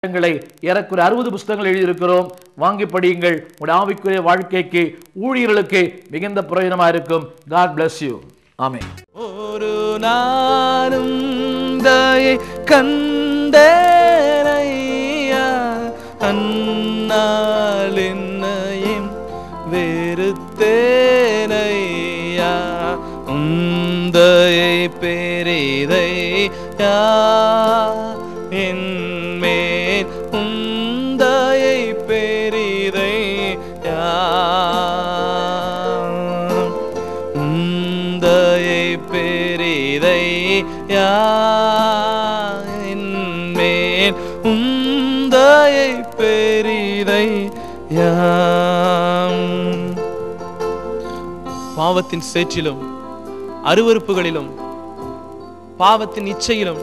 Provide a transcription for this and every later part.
புத்தகங்களை ஏறக்குறை அறுபது புஸ்தகங்கள் எழுதியிருக்கிறோம். வாங்கி படியுங்கள். உங்களுடைய ஆவிக்குரிய வாழ்க்கைக்கு ஊழியர்களுக்கு மிகுந்த பிரயோஜனமாக இருக்கும். காட் பிளஸ் யூ ஆமே ஒரு நாளும் தயை கண்டேனையா? அந்நாள் என்னையும் வெறுத்தேனையா? உந்தையை பெரிதையா? என் பாவத்தின் சேற்றிலும் அருவருப்புகளிலும் பாவத்தின் இச்சையிலும்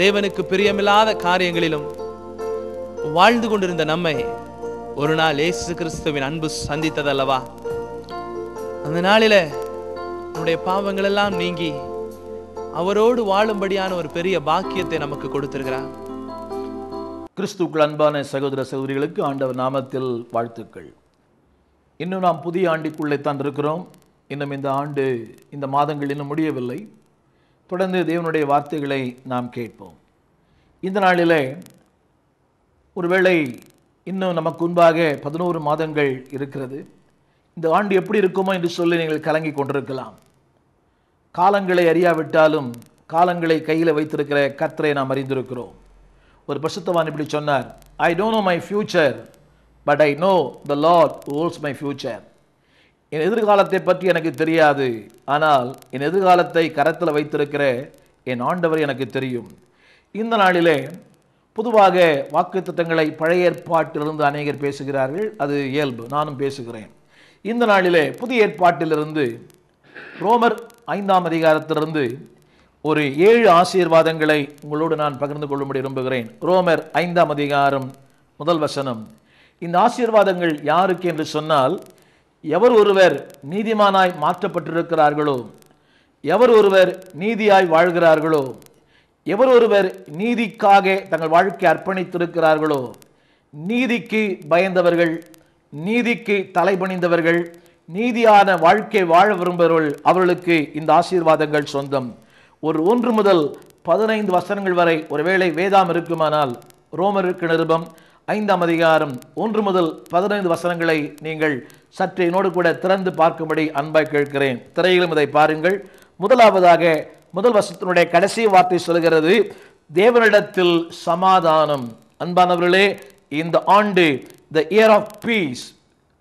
தேவனுக்கு பிரியமில்லாத காரியங்களிலும் வாழ்ந்து கொண்டிருந்த நம்மை ஒரு நாள் இயேசு கிறிஸ்துவின் அன்பு சந்தித்ததல்லவா? அந்த நாளில நம்முடைய பாவங்கள் எல்லாம் நீங்கி அவரோடு வாழும்படியான ஒரு பெரிய பாக்கியத்தை நமக்கு கொடுத்திருக்கிறார். கிறிஸ்துக்கள் அன்பான சகோதர சகோதரிகளுக்கு ஆண்டவர் நாமத்தில் வாழ்த்துக்கள். இன்னும் நாம் புதிய ஆண்டுக்குள்ளே தான் இருக்கிறோம். இன்னும் இந்த ஆண்டு இந்த மாதங்கள் இன்னும் முடியவில்லை. தொடர்ந்து தேவனுடைய வார்த்தைகளை நாம் கேட்போம். இந்த நாளிலே ஒருவேளை இன்னும் நமக்கு முன்பாக பதினோரு மாதங்கள் இருக்கிறது. இந்த ஆண்டு எப்படி இருக்குமோ என்று சொல்லி நீங்கள் கலங்கி கொண்டிருக்கலாம். காலங்களை அறியாவிட்டாலும் காலங்களை கையில் வைத்திருக்கிற கத்தரை நாம் அறிந்திருக்கிறோம். ஒரு பிரசுத்தவான் இப்படி சொன்னார் I don't know my future but I know the Lord holds my future என் எதிர்காலத்தை பற்றி எனக்கு தெரியாது. ஆனால் என் எதிர்காலத்தை கரத்தில் வைத்திருக்கிற என் ஆண்டவர் எனக்கு தெரியும். இந்த நாளிலே பொதுவாக வாக்கு திட்டங்களை பழைய ஏற்பாட்டிலிருந்து அநேகர் பேசுகிறார்கள். அது இயல்பு. நானும் பேசுகிறேன். இந்த நாளிலே புதிய ஏற்பாட்டிலிருந்து ரோமர் ஐந்தாம் அதிகாரத்திலிருந்து ஒரு ஏழு ஆசீர்வாதங்களை உங்களோடு நான் பகிர்ந்து கொள்ளும்படி விரும்புகிறேன். ரோமர் ஐந்தாம் அதிகாரம் முதல் வசனம். இந்த ஆசீர்வாதங்கள் யாருக்கு என்று சொன்னால் எவர் ஒருவர் நீதிமானாய் மாற்றப்பட்டிருக்கிறார்களோ எவர் ஒருவர் நீதியாய் வாழ்கிறார்களோ எவர் ஒருவர் நீதிக்காக தங்கள் வாழ்க்கை அர்ப்பணித்திருக்கிறார்களோ நீதிக்கு பயந்தவர்கள் நீதிக்கு தலைபணிந்தவர்கள் நீதியான வாழ்க்கை வாழ விரும்புபவர்கள் அவர்களுக்கு இந்த ஆசீர்வாதங்கள் சொந்தம். ஒரு ஒன்று முதல் பதினைந்து வசனங்கள் வரை ஒருவேளை வேதாம் இருக்குமானால் ரோமருக்கு நிருபம் ஐந்தாம் அதிகாரம் ஒன்று முதல் பதினைந்து வசனங்களை நீங்கள் சற்று என்னோடு கூட திறந்து பார்க்கும்படி அன்பாய் கேட்கிறேன். திரையிலும் இதை பாருங்கள். முதலாவதாக முதல் வசத்தினுடைய கடைசி வார்த்தை சொல்கிறது தேவனிடத்தில் சமாதானம். அன்பானவர்களே இந்த ஆண்டு த இயர் ஆஃப் பீஸ்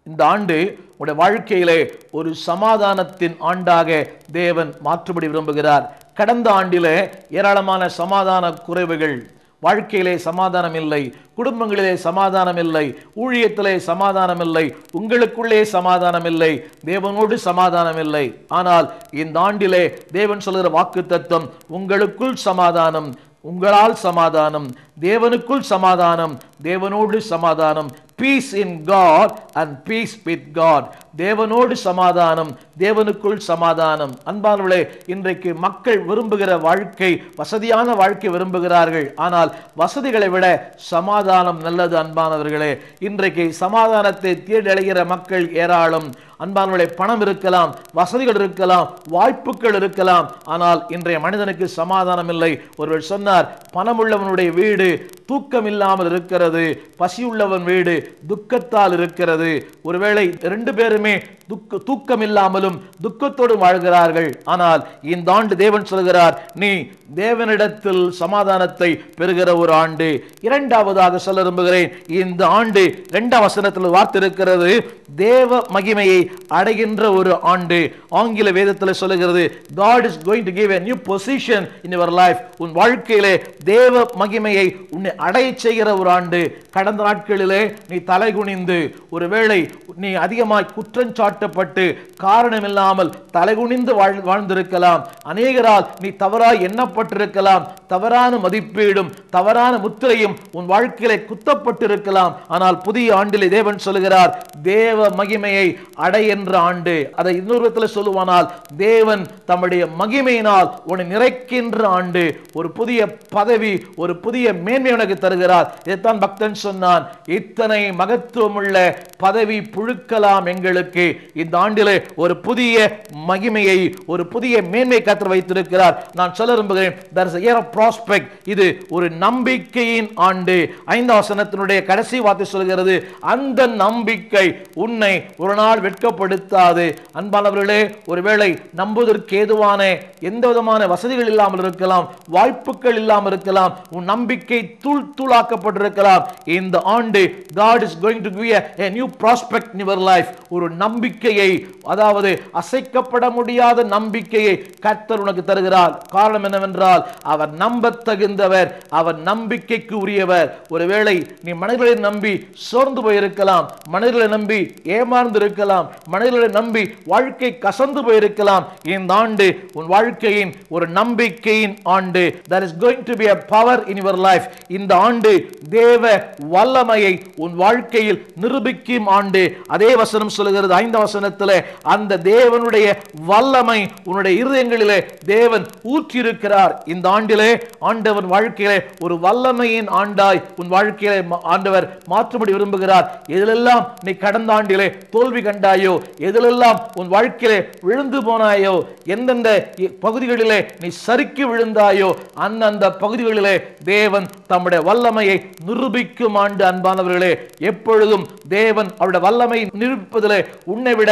இந்த ஆண்டு உடைய வாழ்க்கையிலே ஒரு சமாதானத்தின் ஆண்டாக தேவன் மாற்றுபடி விரும்புகிறார். கடந்த ஆண்டிலே ஏராளமான சமாதான குறைவுகள் வாழ்க்கையிலே சமாதானம் இல்லை குடும்பங்களிலே சமாதானம் இல்லை ஊழியத்திலே சமாதானம் இல்லை உங்களுக்குள்ளே சமாதானம் இல்லை தேவனோடு சமாதானம் இல்லை ஆனால் இந்த ஆண்டிலே தேவன் சொல்கிற வாக்கு தத்துவம் உங்களுக்குள் சமாதானம் உங்களால் சமாதானம் தேவனுக்குள் சமாதானம் தேவனோடு சமாதானம். Peace in God and peace with God தேவனோடு சமாதானம் தேவனுக்குள் சமாதானம். அன்பானவர்களே இன்றைக்கு மக்கள் விரும்புகிற வாழ்க்கை வசதியான வாழ்க்கை விரும்புகிறார்கள். ஆனால் வசதிகளை விட சமாதானம் நல்லது அன்பானவர்களே. இன்றைக்கு சமாதானத்தை தேடலைகிற மக்கள் ஏராளம். அன்பானவர்களே பணம் இருக்கலாம் வசதிகள் இருக்கலாம் வாய்ப்புகள் இருக்கலாம். ஆனால் இன்றைய மனிதனுக்கு சமாதானம் இல்லை. ஒருவர் சொன்னார் பணம் உள்ளவனுடைய வீடு தூக்கம் இல்லாமல் இருக்கிறது. பசி உள்ளவன் வீடு துக்கத்தால் இருக்கிறது. ஒருவேளை ரெண்டு பேருமே துக்க தூக்கம் இல்லாமலும் துக்கத்தோடும் வாழ்கிறார்கள். ஆனால் இந்த ஆண்டு தேவன் சொல்கிறார் நீ தேவனிடத்தில் சமாதானத்தை பெறுகிற ஒரு ஆண்டு. இரண்டாவதாக சொல்ல விரும்புகிறேன் இந்த ஆண்டு இரண்டாம் வசனத்தில் வார்த்திருக்கிறது தேவ மகிமையை அடைகின்ற ஒரு ஆண்டு. ஆங்கில வேதத்தில் சொல்லுகிறது God is going to give a new position in your life உன் வாழ்க்கையிலே தேவ மகிமையை உன்னை அடைய செய்கிற ஒரு ஆண்டு கடந்த நாட்களிலே நீ தலைகுனிந்து ஒருவேளை நீ அதிகமாய் குற்றஞ்சாட்டப்பட்டு காரணமில்லாமல் தலைகுனிந்து வாழ் வாழ்ந்திருக்கலாம். அநேகரால் நீ தவறாய் எண்ணப்பட்டிருக்கலாம். தவறான மதிப்பீடும் தவறான முத்திரையும் உன் வாழ்க்கையிலே குத்தப்பட்டிருக்கலாம். ஆனால் புதிய ஆண்டிலே தேவன் சொல்கிறார் தேவ மகிமையை அடையென்ற ஆண்டு. அதை இன்னொரு விதத்தில் சொல்லுவானால் தேவன் தம்முடைய மகிமையினால் உன்னை நிறைக்கின்ற ஆண்டு. ஒரு புதிய பதவி ஒரு புதிய மேன்மை உனக்கு தருகிறார். இதைத்தான் பக்தன் சொன்னான் இத்தனை மகத்துவமுள்ள பதவி புழுக்கலாம் எங்களுக்கு. இந்த ஆண்டிலே ஒரு புதிய மகிமையை ஒரு புதிய மேன்மை கத்தர் வைத்திருக்கிறார். நான் சொல்ல விரும்புகிறேன் இது ஒரு நம்பிக்கையின் ஆண்டு. ஐந்தாசனத்தினுடைய கடைசி வார்த்தை சொல்கிறது அந்த நம்பிக்கை உன்னை ஒரு நாள் வெட்கப்படுத்தாது. அன்பானவர்களே ஒருவேளை நம்புவதற்கு ஏதுவான எந்த விதமான வசதிகள் இல்லாமல் இருக்கலாம் வாய்ப்புகள் இல்லாமல் இருக்கலாம் உன் நம்பிக்கை தூள் தூளாக்கப்பட்டிருக்கலாம். இந்த ஆண்டு God is going to give a new prospect in your life ஒரு நம்பிக்கையை அதாவது அசைக்கப்பட முடியாத நம்பிக்கையை கர்த்தர் உனக்கு தருகிறார். காரணம் என்னவென்றால் அவர் நம்ப தகுந்தவர் அவர் நம்பிக்கைக்கு உரியவர். ஒருவேளை நீ மனிதர்களை நம்பி சோர்ந்து போயிருக்கலாம் மனிதர்களை நம்பி ஏமாந்து இருக்கலாம் மனிதர்களை நம்பி வாழ்க்கை கசந்து போயிருக்கலாம். இந்த ஆண்டு உன் வாழ்க்கையின் ஒரு நம்பிக்கையின் ஆண்டு. There is going to be a power in your life life இந்த ஆண்டு தேவ வல்லமையை உன் வாழ்க்கையில் நிரூபிக்கும் ஆண்டு. அதே வசனம் சொல்லுகிறது ஐந்த வசனத்தில் அந்த தேவனுடைய வல்லமை உன்னுடைய இருதயங்களிலே தேவன் ஊற்றியிருக்கிறார். இந்த ஆண்டிலே ஆண்டவன் வாழ்க்கையிலே ஒரு வல்லமையின் ஆண்டாய் உன் வாழ்க்கையிலே ஆண்டவர் மாற்றும்படி விரும்புகிறார். எதிலெல்லாம் நீ கடந்த ஆண்டிலே தோல்வி கண்டாயோ எதிலெல்லாம் உன் வாழ்க்கையிலே விழுந்து போனாயோ எந்தெந்த பகுதிகளிலே நீ சறுக்கி விழுந்தாயோ அந்தந்த பகுதிகளிலே தேவன் தம்முடைய வல்லமையை நிரூபிக்கும் ஆண்டு அன்பானவர்களே எப்பொழுதும் தேவன் அவருடைய வல்லமை நிரூபிப்பதிலே உன்னை விட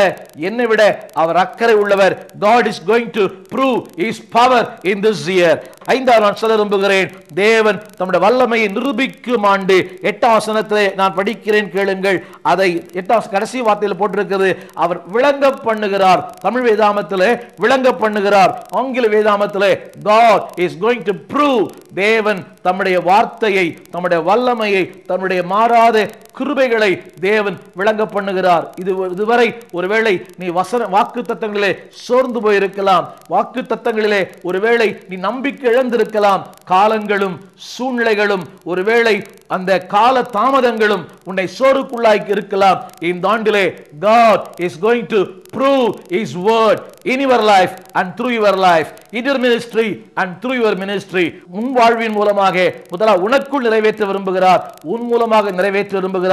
என்னை விட அவர் அக்கறை உள்ளவர். God is going to prove his power in this year ஐந்தாவது நான் சொல்ல விரும்புகிறேன். தேவன் தம்முடைய வல்லமையை நிரூபிக்கும் ஆண்டு எட்டாம் வசனத்திலே நான் படிக்கிறேன் கேளுங்கள். அதை எட்டாம் கடைசி வார்த்தையில் போட்டிருக்கிறது. அவர் விளங்க பண்ணுகிறார். தமிழ் வேதாமத்திலே விளங்க பண்ணுகிறார். ஆங்கில வேதாமத்திலே God is going to prove தேவன் தம்முடைய வார்த்தையை தம்முடைய வல்லமையை தன்னுடைய மாறாத கிருபைகளை தேவன் விளங்க பண்ணுகிறார். இது இதுவரை ஒருவேளை நீ வசன வாக்கு தத்தங்களிலே சோர்ந்து போயிருக்கலாம். வாக்கு தத்தங்களிலே ஒருவேளை நீ நம்பிக்கை இழந்திருக்கலாம். காலங்களும் சூழ்நிலைகளும் ஒருவேளை அந்த கால தாமதங்களும் உன்னை சோறுக்குள்ளாய் இருக்கலாம். இந்த ஆண்டிலே God is going to prove his word in your life and through your life in your ministry and through your ministry. உன் வாழ்வின் மூலமாக முதலா உனக்குள் நிறைவேற்ற விரும்புகிறார். உன் மூலமாக நிறைவேற்ற விரும்புகிறார்.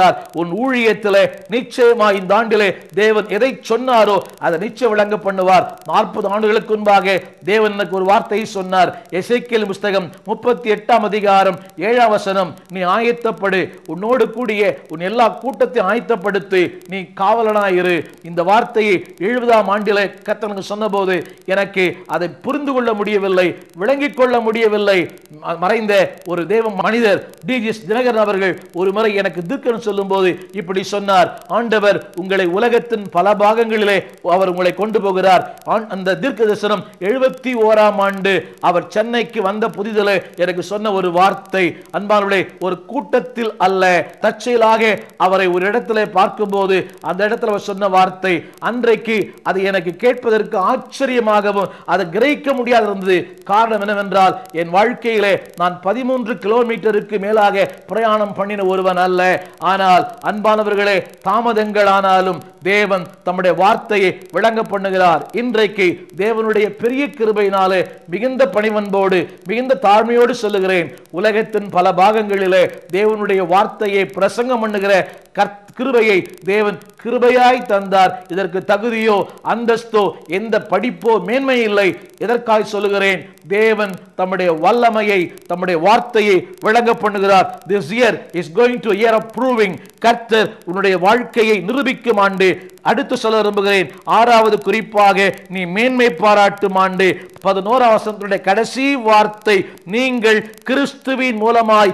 உன் ஊழியத்திலே நிச்சயமா இந்த ஆண்டிலே தேவன் எதை சொன்னாரோ அதை நிச்சயம் விளங்க பண்ணுவார். நாற்பது ஆண்டுகளுக்கு முன்பாக தேவன் எனக்கு ஒரு வார்த்தையை சொன்னார். எசேக்கியேல் புஸ்தகம் முப்பத்தி எட்டாம் அதிகாரம் ஏழாம் வசனம் நீ ஆயத்தப்படு உன்னோடு கூடிய உன் எல்லா கூட்டத்தையும் ஆயத்தப்படுத்தி நீ காவலனாயிரு. இந்த வார்த்தையை எழுபதாம் ஆண்டிலே கத்தனுக்கு சொன்னபோது எனக்கு அதை புரிந்து கொள்ள முடியவில்லை விளங்கிக் கொள்ள முடியவில்லை. மறைந்த ஒரு தேவ மனிதர் டிஜிஎஸ் தினகரன் அவர்கள் ஒரு முறை எனக்கு தீர்க்கன் சொல்லும்போது இப்படி சொன்னார் ஆண்டவர் உங்களை உலகத்தின் பல பாகங்களிலே அவர் உங்களை கொண்டு போகிறார். அந்த தீர்க்க தரிசனம் எழுபத்தி ஓராம் ஆண்டு அவர் சென்னைக்கு வந்த புதிதில் எனக்கு சொன்ன ஒரு வார்த்தை. அன்பானுடைய ஒரு கூட்டத்தில் அல்ல தற்செயலாக அவரை ஒரு இடத்துல பார்க்கும்போது அந்த இடத்துல அவர் சொன்ன வார்த்தை அன்றைக்கு அது எனக்கு கேட்பதற்கு ஆச்சரியமாகவும் அதை கிரகிக்க முடியாது இருந்தது காரணம் என்னவென்றால் என் வாழ்க்கையிலே நான் பதிமூன்று கிலோமீட்டருக்கு மேலாக பிரயாணம் பண்ணின ஒருவன் அல்ல. ஆனால் அன்பானவர்களே தாமதங்களானாலும் தேவன் தம்முடைய வார்த்தையை விளங்க பண்ணுகிறார். இன்றைக்கு தேவனுடைய பெரிய கிருபையினாலே மிகுந்த பணிவன்போடு மிகுந்த தாழ்மையோடு சொல்லுகிறேன். உலகத்தின் பல பாகங்களிலே தேவனுடைய வார்த்தையை பிரசங்கம் பண்ணுகிற கற் கிருபையை தேவன் கிருபையாய் தந்தார். இதற்கு தகுதியோ அந்தஸ்தோ எந்த படிப்போ மேன்மை இல்லை. எதற்காய் சொல்லுகிறேன்? தேவன் தம்முடைய வல்லமையை தம்முடைய வார்த்தையை விளங்க பண்ணுகிறார். This year is going to year of proving கர்த்தர் உன்னுடைய வாழ்க்கையை நிரூபிக்கும் ஆண்டு. அடுத்து சொல்ல விரும்புகிறேன். ஆறாவது குறிப்பாக நீ மேன்மை பாராட்டும் ஆண்டு. பதினோராம் வசனத்தினுடைய கடைசி வார்த்தை நீங்கள் கிறிஸ்துவின் மூலமாய்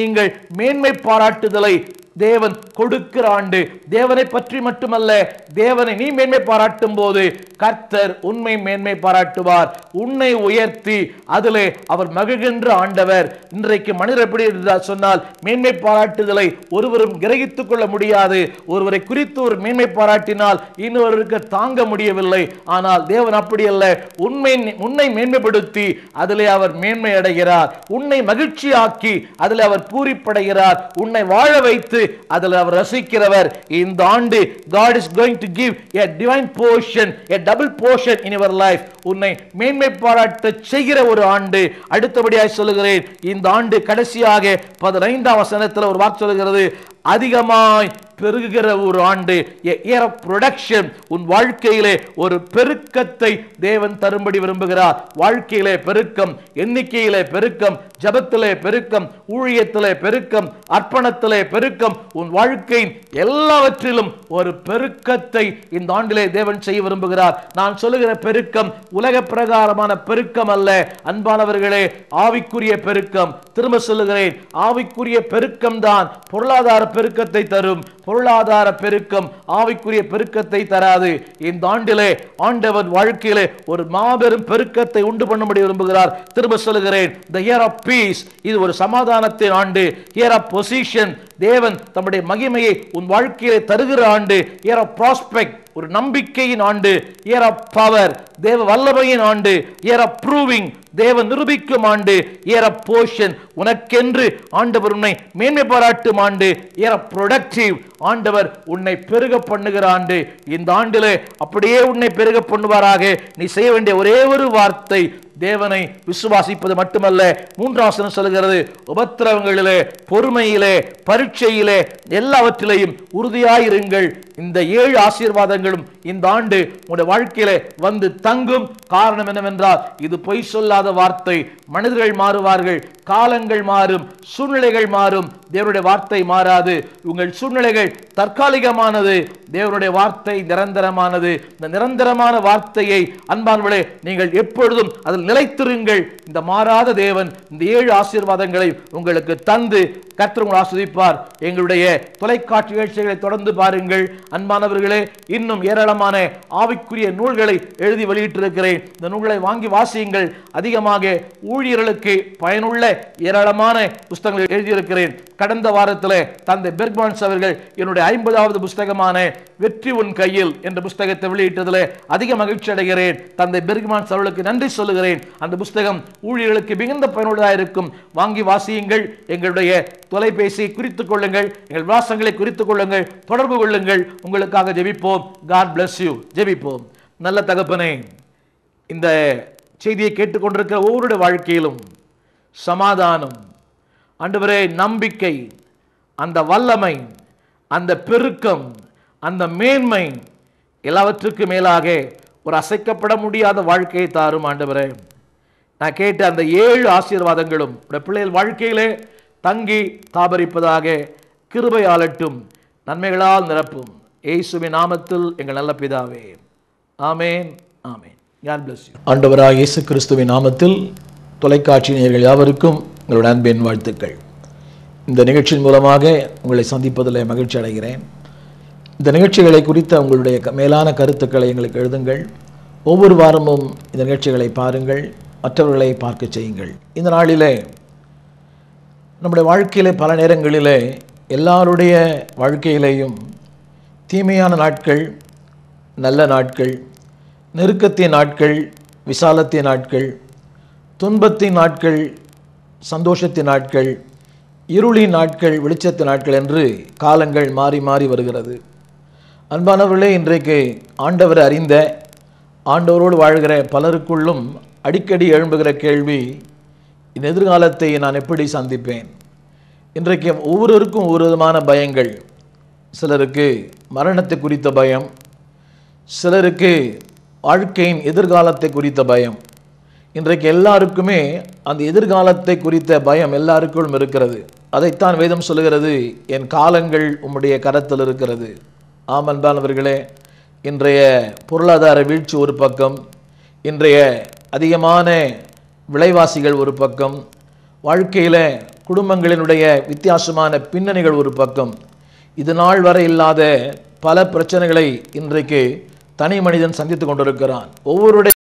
நீங்கள் மேன்மை பாராட்டுதலை தேவன் கொடுக்கிற ஆண்டு. தேவனை பற்றி மட்டுமல்ல தேவனை நீ மேன்மை பாராட்டும் போது கர்த்தர் உண்மை மேன்மை பாராட்டுவார். உன்னை உயர்த்தி அதிலே அவர் மகிழ்கின்ற ஆண்டவர். இன்றைக்கு மனிதர் எப்படி சொன்னால் மேன்மை பாராட்டுதலை ஒருவரும் கிரகித்துக் கொள்ள முடியாது. ஒருவரை குறித்து ஒரு மேன்மை பாராட்டினால் இன்னொருவருக்கு தாங்க முடியவில்லை. ஆனால் தேவன் அப்படி அல்ல. உண்மை உன்னை மேன்மைப்படுத்தி அதிலே அவர் மேன்மை அடைகிறார். உன்னை மகிழ்ச்சியாக்கி அதில் அவர் பூரிப்படைகிறார். உன்னை வாழ வைத்து அதில் அவர் ரசிக்கிறவர். இந்த ஆண்டு God is going to give a divine portion a double portion in your life உன்னை மேன்மை பாராட்ட செய்கிற ஒரு ஆண்டு. அடுத்தபடியாக சொல்லுகிறேன் இந்த ஆண்டு கடைசியாக பதினைந்தாம் வசனத்தில் ஒரு வாக்கு சொல்லுகிறது. அதிகமாய் பெருகுகிற ஒரு ஆண்டு ப்ரொடக்ஷன் உன் வாழ்க்கையிலே ஒரு பெருக்கத்தை தேவன் தரும்படி விரும்புகிறார். வாழ்க்கையிலே பெருக்கம் எண்ணிக்கையிலே பெருக்கம் ஜபத்திலே பெருக்கம் ஊழியத்திலே பெருக்கம் அர்ப்பணத்திலே பெருக்கம் உன் வாழ்க்கையின் எல்லாவற்றிலும் ஒரு பெருக்கத்தை இந்த ஆண்டிலே தேவன் செய்ய விரும்புகிறார். நான் சொல்லுகிற பெருக்கம் உலக பிரகாரமான பெருக்கம் அல்ல. அன்பானவர்களே ஆவிக்குரிய பெருக்கம். திரும்ப சொல்லுகிறேன் ஆவிக்குரிய பெருக்கம் தான் பொருளாதார பெருக்கத்தை தரும். பொருளாதார பெருக்கம் ஆவிக்குரிய பெருக்கத்தை தராது. இந்த ஆண்டிலே ஆண்டவன் வாழ்க்கையிலே ஒரு மாபெரும் பெருக்கத்தை உண்டு பண்ணும்படி விரும்புகிறார். திரும்ப சொல்கிறேன் த இயர் ஆஃப் பீஸ் இது ஒரு சமாதானத்தின் ஆண்டு. இயர் ஆஃப் பொசிஷன் தேவன் தம்முடைய மகிமையை உன் வாழ்க்கையிலே தருகிற ஆண்டு. இயர் ஆஃப் ப்ராஸ்பெக்ட் ஒரு நம்பிக்கையின் ஆண்டு. இயர் ஆஃப் பவர் தேவ வல்லமையின் ஆண்டு. இயர் ஆஃப் ப்ரூவிங் தேவ நிரூபிக்கும் ஆண்டு ஏற போஷன். உனக்கென்று ஆண்டவர் உன்னை மேன்மை பாராட்டும் ஆண்டு ஏற ப்ரொடக்டிவ் ஆண்டவர் உன்னை பெருக பண்ணுகிற ஆண்டு. இந்த ஆண்டிலே அப்படியே உன்னை பெருக பண்ணுவாராக. நீ செய்ய வேண்டிய ஒரே ஒரு வார்த்தை தேவனை விசுவாசிப்பது மட்டுமல்ல. மூன்றாசனம் சொல்கிறது உபத்திரவங்களிலே பொறுமையிலே பரீட்சையிலே எல்லாவற்றிலேயும் உறுதியாயிருங்கள். இந்த ஏழு ஆசீர்வாதங்களும் இந்த ஆண்டு உங்களுடைய வாழ்க்கையில வந்து தங்கும் காரணம் என்னவென்றால் இது பொய் சொல்லாத வார்த்தை மனிதர்கள் மாறுவார்கள் காலங்கள் மாறும் சூழ்நிலைகள் மாறும். தேவனுடைய வார்த்தை மாறாது. உங்கள் சூழ்நிலைகள் தற்காலிகமானது. தேவனுடைய வார்த்தை நிரந்தரமானது. இந்த நிரந்தரமான வார்த்தையை அன்பான்களே நீங்கள் எப்பொழுதும் அதில் நிலைத்திருங்கள். இந்த மாறாத தேவன் இந்த ஏழு ஆசீர்வாதங்களை உங்களுக்கு தந்து கர்த்தர் ஆஸ்வதிப்பார். எங்களுடைய தொலைக்காட்சி நிகழ்ச்சிகளை தொடர்ந்து பாருங்கள். அன்பானவர்களே இன்னும் ஏராளமான ஆவிக்குரிய நூல்களை எழுதி வெளியிட்டிருக்கிறேன். இந்த நூல்களை வாங்கி வாசியுங்கள். அதிக அதிகமாக ஊழியர்களுக்கு பயனுள்ள ஏராளமான புஸ்தகங்களை எழுதியிருக்கிறேன். கடந்த வாரத்தில் தந்தை பெர்க்மான்ஸ் அவர்கள் என்னுடைய ஐம்பதாவது புஸ்தகமான வெற்றி உன் கையில் என்ற புஸ்தகத்தை வெளியிட்டதில் அதிக மகிழ்ச்சி அடைகிறேன். தந்தை பெர்க்மான்ஸ் அவர்களுக்கு நன்றி சொல்லுகிறேன். அந்த புஸ்தகம் ஊழியர்களுக்கு மிகுந்த பயனுள்ளதாக இருக்கும். வாங்கி வாசியுங்கள். எங்களுடைய தொலைபேசியை குறித்துக் கொள்ளுங்கள். எங்கள் விலாசங்களை குறித்துக் கொள்ளுங்கள். தொடர்பு கொள்ளுங்கள். உங்களுக்காக ஜெபிப்போம். காட் பிளஸ் யூ ஜெபிப்போம். நல்ல தகப்பனே இந்த செய்தியை கேட்டுக்கொண்டிருக்கிற ஒவ்வொருடைய வாழ்க்கையிலும் சமாதானம் ஆண்டவரே நம்பிக்கை அந்த வல்லமை அந்த பெருக்கம் அந்த மேன்மை எல்லாவற்றுக்கு மேலாக ஒரு அசைக்கப்பட முடியாத வாழ்க்கையை தாரும் ஆண்டவரே. நான் கேட்ட அந்த ஏழு ஆசீர்வாதங்களும் உடைய பிள்ளைகள் வாழ்க்கையிலே தங்கி தாபரிப்பதாக கிருபை ஆளட்டும் நன்மைகளால் நிரப்பும். இயேசுவின் நாமத்தில் எங்கள் நல்ல பிதாவே. ஆமேன் ஆமேன். ஆண்டவராக இயேசு கிறிஸ்துவின் நாமத்தில் தொலைக்காட்சி நேயர்கள் யாவருக்கும் உங்களுடைய அன்பின் வாழ்த்துக்கள். இந்த நிகழ்ச்சியின் மூலமாக உங்களை சந்திப்பதில் மகிழ்ச்சி அடைகிறேன். இந்த நிகழ்ச்சிகளை குறித்த உங்களுடைய க- மேலான கருத்துக்களை எங்களுக்கு எழுதுங்கள். ஒவ்வொரு வாரமும் இந்த நிகழ்ச்சிகளை பாருங்கள். மற்றவர்களை பார்க்க செய்யுங்கள். இந்த நாளிலே நம்முடைய வாழ்க்கையிலே பல நேரங்களிலே எல்லாருடைய வாழ்க்கையிலேயும் தீமையான நாட்கள் நல்ல நாட்கள் நெருக்கத்தின் நாட்கள் விசாலத்தின் நாட்கள் துன்பத்தின் நாட்கள் சந்தோஷத்தின் நாட்கள் இருளின் நாட்கள் வெளிச்சத்தின் நாட்கள் என்று காலங்கள் மாறி மாறி வருகிறது. அன்பானவர்களே இன்றைக்கு ஆண்டவர் அறிந்த ஆண்டவரோடு வாழ்கிற பலருக்குள்ளும் அடிக்கடி எழும்புகிற கேள்வி இந்த எதிர்காலத்தை நான் எப்படி சந்திப்பேன்? இன்றைக்கு ஒவ்வொருவருக்கும் ஒவ்வொரு விதமான பயங்கள். சிலருக்கு மரணத்தை குறித்த பயம் சிலருக்கு வாழ்க்கையின் எதிர்காலத்தை குறித்த பயம். இன்றைக்கு எல்லாருக்குமே அந்த எதிர்காலத்தை குறித்த பயம் எல்லாருக்குள்ளும் இருக்கிறது. அதைத்தான் வேதம் சொல்லுகிறது என் காலங்கள் உம்முடைய கரத்தில் இருக்கிறது. ஆமன்பானவர்களே இன்றைய பொருளாதார வீழ்ச்சி ஒரு பக்கம் இன்றைய அதிகமான விலைவாசிகள் ஒரு பக்கம் வாழ்க்கையில் குடும்பங்களினுடைய வித்தியாசமான பின்னணிகள் ஒரு பக்கம். இது நாள் வரை இல்லாத பல பிரச்சனைகளை இன்றைக்கு தனி மனிதன் சந்தித்து கொண்டிருக்கிறான். ஒவ்வொருடைய